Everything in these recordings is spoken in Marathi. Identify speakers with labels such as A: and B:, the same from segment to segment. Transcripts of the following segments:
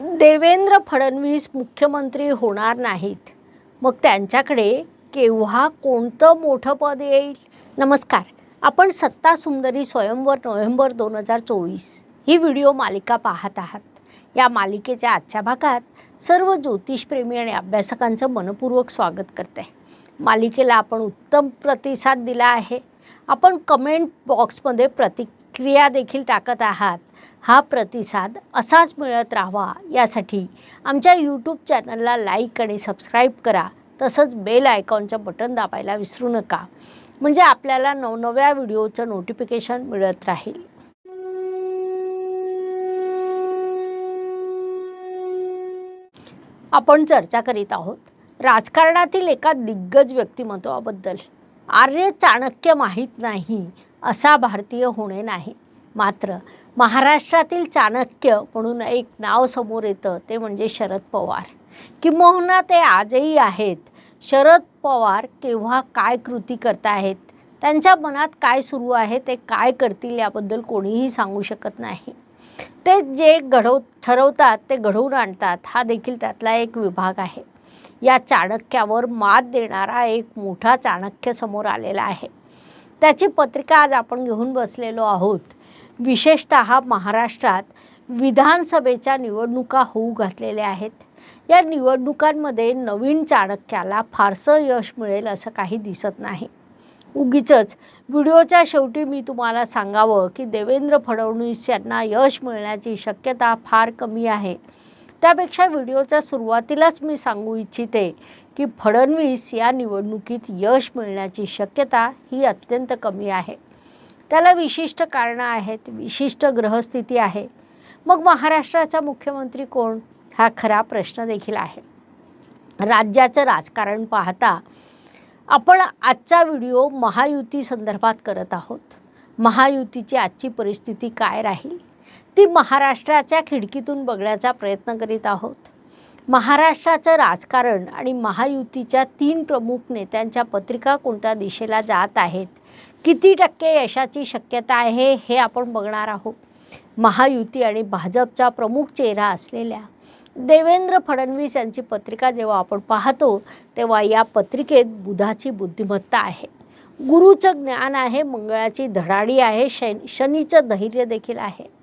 A: देवेंद्र फडणवीस मुख्यमंत्री होणार नाहीत. मग त्यांच्याकडे केव्हा कोणतं मोठं पद येईल? नमस्कार. आपण सत्ता सुंदरी स्वयंवर नोव्हेंबर दोन हजार चोवीस ही व्हिडिओ मालिका पाहत आहात. या मालिकेच्या आजच्या भागात सर्व ज्योतिषप्रेमी आणि अभ्यासकांचं मनपूर्वक स्वागत करते. मालिकेला आपण उत्तम प्रतिसाद दिला आहे. आपण कमेंट बॉक्समध्ये प्रतिक्रिया देखील टाकत आहात. हा प्रतिसाद असाच मिळत राहावा. यासाठी आमच्या यूट्यूब चॅनलला लाईक आणि सबस्क्राईब करा. तसंच बेल आयकॉनचं बटन दाबायला विसरू नका. म्हणजे आपल्याला नवनव्या व्हिडिओचं नोटिफिकेशन मिळत राहील. आपण चर्चा करीत आहोत राजकारणातील एका दिग्गज व्यक्तिमत्वाबद्दल. आर्य चाणक्य माहीत नाही असा भारतीय होणे नाही. मात्र महाराष्ट्रातील चाणक्य म्हणून एक नाव समोर येतं ते म्हणजे शरद पवार. किंबहुना ते आजही आहेत. शरद पवार केव्हा काय कृती करताहेत? त्यांच्या मनात काय सुरू आहे? ते काय करतील याबद्दल कोणीही सांगू शकत नाही. ते जे घडव ठरवतात ते घडवून आणतात हा देखील त्यातला एक विभाग आहे. या चाणक्यावर मात देणारा एक मोठा चाणक्य समोर आलेला आहे. त्याची पत्रिका आज आपण घेऊन बसलेलो आहोत. विशेषत महाराष्ट्रात विधानसभेच्या निवडणुका होऊ घातलेल्या आहेत. या निवडणुकांमध्ये नवीन चाणक्याला फारसं यश मिळेल असं काही दिसत नाही. उगीच व्हिडिओच्या शेवटी मी तुम्हाला सांगावं की देवेंद्र फडणवीस यांना यश मिळण्याची शक्यता फार कमी आहे. त्यापेक्षा व्हिडिओच्या सुरुवातीलाच मी सांगू इच्छिते की फडणवीस या निवडणुकीत यश मिळण्याची शक्यता ही अत्यंत कमी आहे. त्याला विशिष्ट कारणं आहेत विशिष्ट ग्रहस्थिती आहे. मग महाराष्ट्राचा मुख्यमंत्री कोण? हा खरा प्रश्न देखील आहे. राज्याचं राजकारण पाहता आपण आजचा व्हिडिओ महायुती संदर्भात करत आहोत. महायुतीची आजची परिस्थिती काय राहील? ती महाराष्ट्राच्या खिडकीतून बघण्याचा प्रयत्न करीत आहोत. महाराष्ट्राचं राजकारण आणि महायुतीच्या तीन प्रमुख नेत्यांच्या पत्रिका कोणत्या दिशेला जात आहेत? किती टक्के यशाची शक्यता आहे हे आपण बघणार आहोत. महायुती आणि भाजपचा प्रमुख चेहरा असलेल्या देवेंद्र फडणवीस यांची पत्रिका जेव्हा आपण पाहतो तेव्हा या पत्रिकेत बुधाची बुद्धिमत्ता आहे. गुरुचं ज्ञान आहे मंगळाची धडाडी आहे शन शनीचं धैर्य देखील आहे.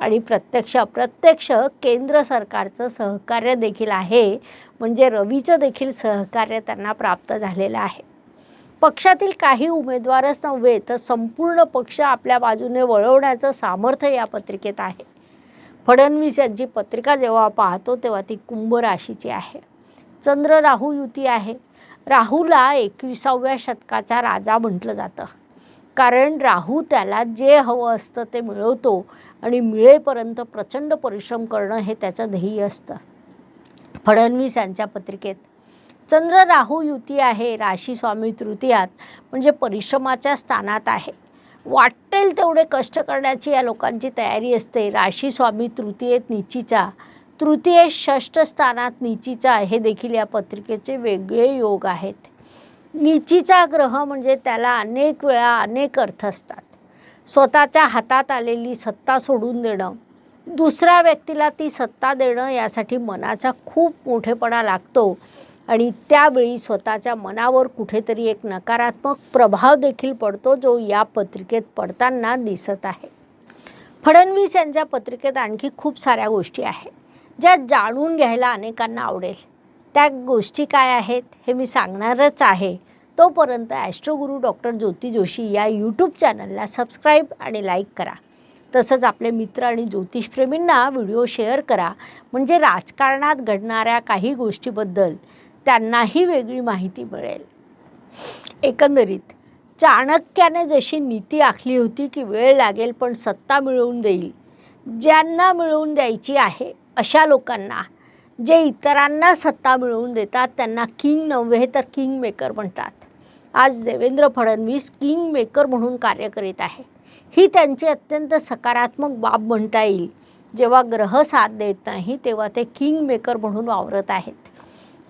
A: आणि प्रत्यक्ष अप्रत्यक्ष केंद्र सरकारचं सहकार्य देखील आहे. म्हणजे रवीचं देखील सहकार्य त्यांना प्राप्त झालेलं आहे. पक्षातील काही उमेदवारच नव्हे तर संपूर्ण पक्ष आपल्या बाजूने वळवण्याचं सामर्थ्य या पत्रिकेत आहे. फडणवीस यांची पत्रिका जेव्हा पाहतो तेव्हा ती कुंभ राशीची आहे. चंद्र राहू युती आहे. राहूला एकविसाव्या शतकाचा राजा म्हटलं जातं. कारण राहू त्याला जे हवं असतं ते मिळवतो आणि मिळेपर्यंत प्रचंड परिश्रम करणं हे त्याचं ध्येय असतं. फडणवीस यांच्या पत्रिकेत चंद्र राहू युती आहे राशी स्वामी तृतीयात म्हणजे परिश्रमाच्या स्थानात आहे. वाटेल तेवढे कष्ट करण्याची या लोकांची तयारी असते. राशी स्वामी तृतीयेत निचीचा तृतीय षष्ठ स्थानात निचीचा हे देखील या पत्रिकेचे वेगळे योग आहेत. निचीचा ग्रह म्हणजे त्याला अनेक वेळा अनेक अर्थ असतात. स्वतःच्या हातात आलेली सत्ता सोडून देणं. दुसऱ्या व्यक्तीला ती सत्ता देणं यासाठी मनाचा खूप मोठेपणा लागतो. आणि त्यावेळी स्वतःच्या मनावर कुठेतरी एक नकारात्मक प्रभाव देखील पडतो जो या पत्रिकेत पडताना दिसत आहे. फडणवीस यांच्या पत्रिकेत आणखी खूप साऱ्या गोष्टी आहेत ज्या जाणून घ्यायला अनेकांना आवडेल. त्या गोष्टी काय आहेत हे मी सांगणारच आहे. तोपर्यंत ॲस्ट्रोगुरू डॉक्टर ज्योती जोशी या यूट्यूब चॅनलला सबस्क्राईब आणि लाईक करा. तसंच आपले मित्र आणि ज्योतिषप्रेमींना व्हिडिओ शेअर करा. म्हणजे राजकारणात घडणाऱ्या काही गोष्टीबद्दल त्यांनाही वेगळी माहिती मिळेल. एकंदरीत चाणक्याने जशी नीती आखली होती की वेळ लागेल पण सत्ता मिळवून देईल ज्यांना मिळवून द्यायची आहे अशा लोकांना जे इतरांना सत्ता मिळवून देतात त्यांना किंग नव्हे तर किंग मेकर म्हणतात. आज देवेंद्र फडणवीस किंग मेकर म्हणून कार्य करीत आहे. ही त्यांची अत्यंत सकारात्मक बाब म्हणता येईल. जेव्हा ग्रह साथ देत नाही तेव्हा ते किंग मेकर म्हणून वावरत आहेत.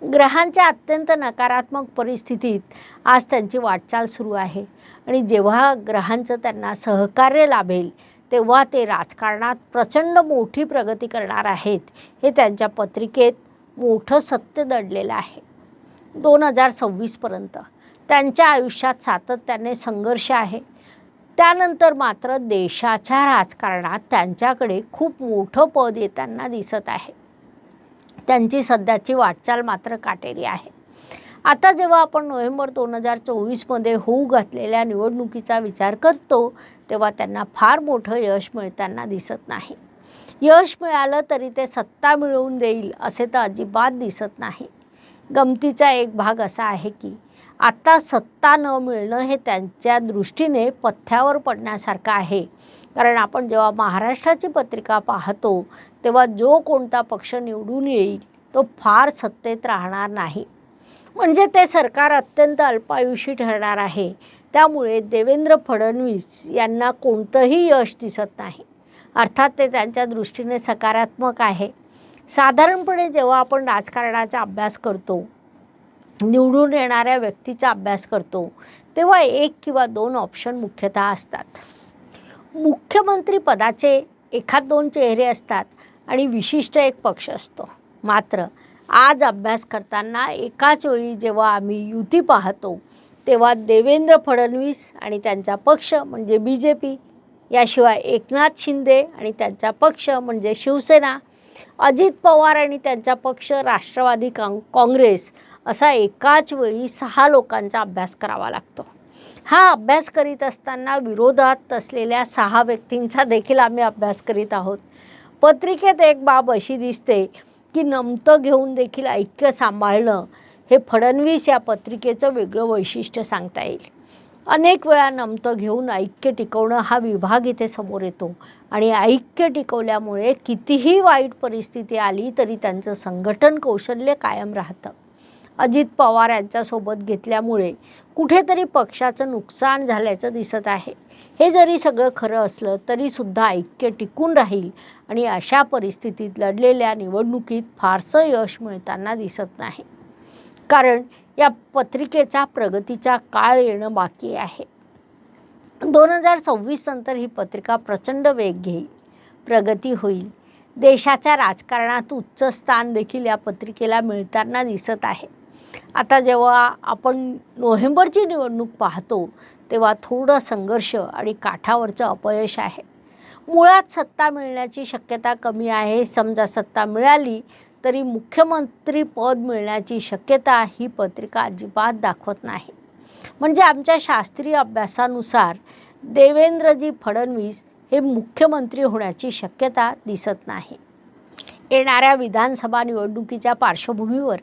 A: ग्रहांच्या अत्यंत नकारात्मक परिस्थितीत आज त्यांची वाटचाल सुरू आहे. आणि जेव्हा ग्रहांचं त्यांना सहकार्य लाभेल तेव्हा ते राजकारणात प्रचंड मोठी प्रगती करणार आहेत हे त्यांच्या पत्रिकेत मोठं सत्य दडलेलं आहे. दोन हजार सव्वीसपर्यंत त्यांच्या आयुष्यात सातत्याने संघर्ष आहे. त्यानंतर मात्र देशाच्या राजकारणात त्यांच्याकडे खूप मोठं पद येताना दिसत आहे. त्यांची सध्याची वाटचाल मात्र काटेरी आहे. आता जेव्हा आपण नोव्हेंबर दोन हजार चोवीसमध्ये होऊ घातलेल्या निवडणुकीचा विचार करतो तेव्हा त्यांना फार मोठं यश मिळताना दिसत नाही. यश मिळालं तरी ते सत्ता मिळवून देईल असे तर अजिबात दिसत नाही. गमतीचा एक भाग असा आहे की आता सत्ता न मिळणं हे त्यांच्या दृष्टीने पथ्यावर पडण्यासारखं आहे. कारण आपण जेव्हा महाराष्ट्राची पत्रिका पाहतो तेव्हा जो कोणता पक्ष निवडून येईल तो फार सत्तेत राहणार नाही. म्हणजे ते सरकार अत्यंत अल्पायुषी ठरणार आहे. त्यामुळे देवेंद्र फडणवीस यांना कोणतंही यश दिसत नाही. अर्थात ते त्यांच्या दृष्टीने सकारात्मक आहे. साधारणपणे जेव्हा आपण राजकारणाचा अभ्यास करतो निवडून येणाऱ्या व्यक्तीचा अभ्यास करतो तेव्हा एक किंवा दोन ऑप्शन मुख्यतः असतात. मुख्यमंत्री पदाचे एखाद दोन चेहरे असतात आणि विशिष्ट एक पक्ष असतो. मात्र आज अभ्यास करताना एकाच वेळी जेव्हा आम्ही युती पाहतो तेव्हा देवेंद्र फडणवीस आणि त्यांचा पक्ष म्हणजे बी जे पी याशिवाय एकनाथ शिंदे आणि त्यांचा पक्ष म्हणजे शिवसेना अजित पवार आणि त्यांचा पक्ष राष्ट्रवादी काँ काँग्रेस असा एकाच वेळी सहा लोकांचा अभ्यास करावा लागतो. हा अभ्यास करीत असताना विरोधात असलेल्या सहा व्यक्तींचा देखील आम्ही अभ्यास करीत आहोत. पत्रिकेत एक बाब अशी दिसते की नमतं घेऊन देखील ऐक्य सांभाळणं हे फडणवीस या पत्रिकेचं वेगळं वैशिष्ट्य सांगता येईल. अनेक वेळा नमतं घेऊन ऐक्य टिकवणं हा विभाग इथे समोर येतो आणि ऐक्य टिकवल्यामुळे कितीही वाईट परिस्थिती आली तरी त्यांचं संघटन कौशल्य कायम राहतं. अजित पवार यांच्यासोबत घेतल्यामुळे कुठेतरी पक्षाचं नुकसान झाल्याचं दिसत आहे. हे जरी सगळं खरं असलं तरीसुद्धा ऐक्य टिकून राहील आणि अशा परिस्थितीत लढलेल्या निवडणुकीत फारसं यश मिळताना दिसत नाही. कारण या पत्रिकेचा प्रगतीचा काळ येणं बाकी आहे. दोन हजार सव्वीस नंतर ही पत्रिका प्रचंड वेग घेईल. प्रगती होईल. देशाच्या राजकारणात उच्च स्थान देखील या पत्रिकेला मिळताना दिसत आहे. आता जेव्हा आपण नोव्हेंबरची निवडणूक पाहतो तेव्हा थोडं संघर्ष आणि काठावरचं अपयश आहे. मुळात सत्ता मिळण्याची शक्यता कमी आहे. समजा सत्ता मिळाली तरी मुख्यमंत्री पद मिळण्याची शक्यता ही पत्रिका अजिबात दाखवत नाही. म्हणजे आमच्या शास्त्रीय अभ्यासानुसार देवेंद्रजी फडणवीस हे मुख्यमंत्री होण्याची शक्यता दिसत नाही. येणाऱ्या विधानसभा निवडणुकीच्या पार्श्वभूमीवर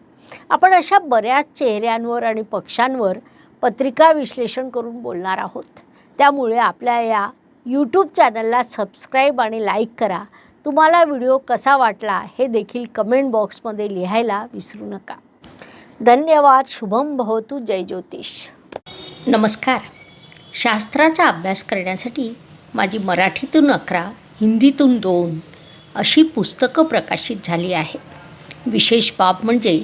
A: आपण अशा बऱ्याच चेहऱ्यांवर आणि पक्षांवर पत्रिका विश्लेषण करून बोलणार आहोत. त्यामुळे आपल्या या यूट्यूब चॅनलला सबस्क्राईब आणि लाईक करा. तुम्हाला व्हिडिओ कसा वाटला हे देखील कमेंट बॉक्समध्ये लिहायला विसरू नका. धन्यवाद शुभम भवतु जय ज्योतिष. नमस्कार. शास्त्राचा अभ्यास करण्यासाठी माझी मराठीतून अकरा हिंदीतून दोन अशी पुस्तकं प्रकाशित झाली आहे विशेष बाब म्हणजे